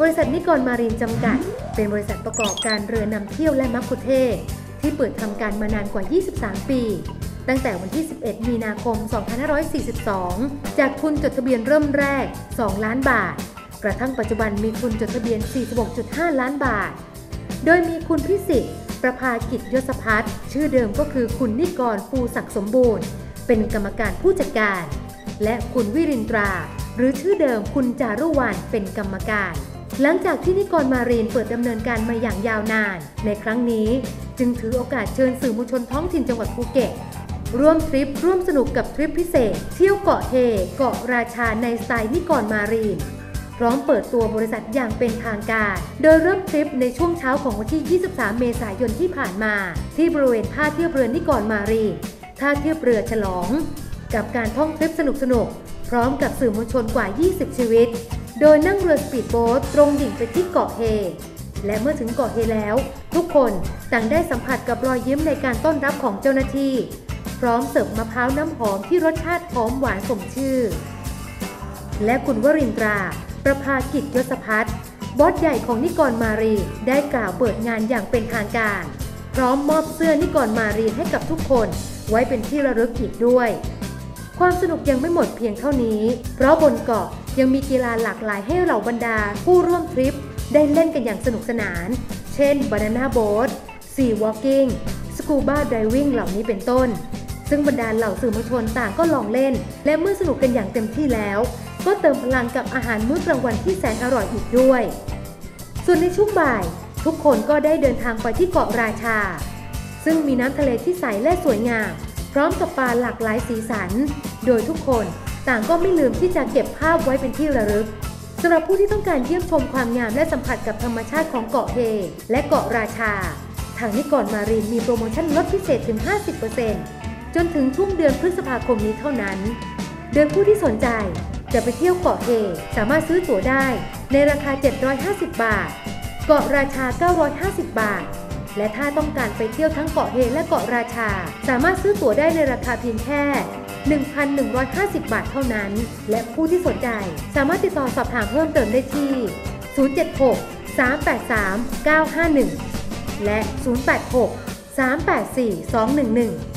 บริษัทนิกรมารีนจำกัด เป็นบริษัทประกอบการเรือนำเที่ยวและมักคุเทศที่เปิดทำการมานานกว่า 23 ปี ตั้งแต่วันที่ 11 มีนาคม 2542 จากทุนจดทะเบียนเริ่มแรก 2 ล้านบาท กระทั่งปัจจุบันมีทุนจดทะเบียน 46.5 ล้านบาท โดยมีคุณพิสิทธิ์ ประภากิจยศพัฒน์ชื่อเดิมก็คือคุณนิกรฟูศักดิ์สมบูรณ์ เป็นกรรมการผู้จัดการ และคุณวิรินตรา หรือชื่อเดิมคุณจารุวรรณเป็นกรรมการ หลังจากที่นิกรมารีนเปิดดำเนินการมาอย่างยาวนาน ในครั้งนี้จึงถือโอกาสเชิญสื่อมวลชนท้องถิ่นจังหวัดภูเก็ตร่วมทริปร่วมสนุกกับทริปพิเศษ เที่ยวเกาะเฮเกาะราชาในสไตล์นิกรมารีน พร้อมเปิดตัวบริษัทอย่างเป็นทางการ โดยเริ่มทริปในช่วงเช้าของวันที่ 23 เมษายนที่ผ่านมา ที่บริเวณท่าเทียบเรือนิกรมารีนท่าเทียบเรือฉลอง กับการท่องทริปสนุกๆพร้อมกับสื่อมวลชนกว่า 20 ชีวิต โดยนั่งเรือสปีดโบ๊ทตรงดิ่งไปที่เกาะเฮ และเมื่อถึงเกาะเฮแล้ว ทุกคนต่างได้สัมผัสกับรอยยิ้มในการต้อนรับของเจ้าหน้าที่ พร้อมเสิร์ฟมะพร้าวน้ำหอมที่รสชาติหอมหวานสมชื่อ และคุณวรินตรา ประภากิจยศพัฒน์บอสใหญ่ของนิกรมารีได้กล่าวเปิดงานอย่างเป็นทางการ พร้อมมอบเสื้อนิกรมารีให้กับทุกคนไว้เป็นที่ระลึกอีกด้วย ความสนุกยังไม่หมดเพียงเท่านี้ เพราะบนเกาะ ยังมีกีฬาหลากหลายให้เหล่าบรรดาผู้ร่วมทริป ได้เล่นกันอย่างสนุกสนาน เช่น Banana Boat Sea Walking Scuba Diving เหล่านี้เป็นต้น ซึ่งบรรดาเหล่าสื่อมวลชนต่างก็ลองเล่น และเมื่อสนุกกันอย่างเต็มที่แล้ว ก็เติมพลังกับอาหารมื้อกลางวันที่แสนอร่อยอีกด้วย ส่วนในช่วงบ่าย ทุกคนก็ได้เดินทางไปที่เกาะราชา ซึ่งมีน้ำทะเลที่ใสและสวยงาม พร้อมกับปลาหลากหลายสีสัน โดยทุกคน ต่างก็ไม่ลืมที่จะเก็บภาพไว้เป็นที่ระลึกสำหรับผู้ที่ต้องการเยี่ยมชมความงามและสัมผัสกับธรรมชาติของเกาะเฮและเกาะราชา ทางนิกรมารีนมีโปรโมชั่นลดพิเศษถึง 50%จนถึงช่วงเดือนพฤษภาคมนี้เท่านั้น โดยผู้ที่สนใจจะไปเที่ยวเกาะเฮสามารถซื้อตั๋วได้ในราคา 750 บาท เกาะราชา 950 บาท และถ้าต้องการไปเที่ยวทั้งเกาะเฮและเกาะราชา สามารถซื้อตั๋วได้ในราคาเพียงแค่ 1,150 บาทเท่านั้น และผู้ที่สนใจ สามารถติดต่อสอบถามเพิ่มเติมได้ที่ 076 383 951 และ 086 384 211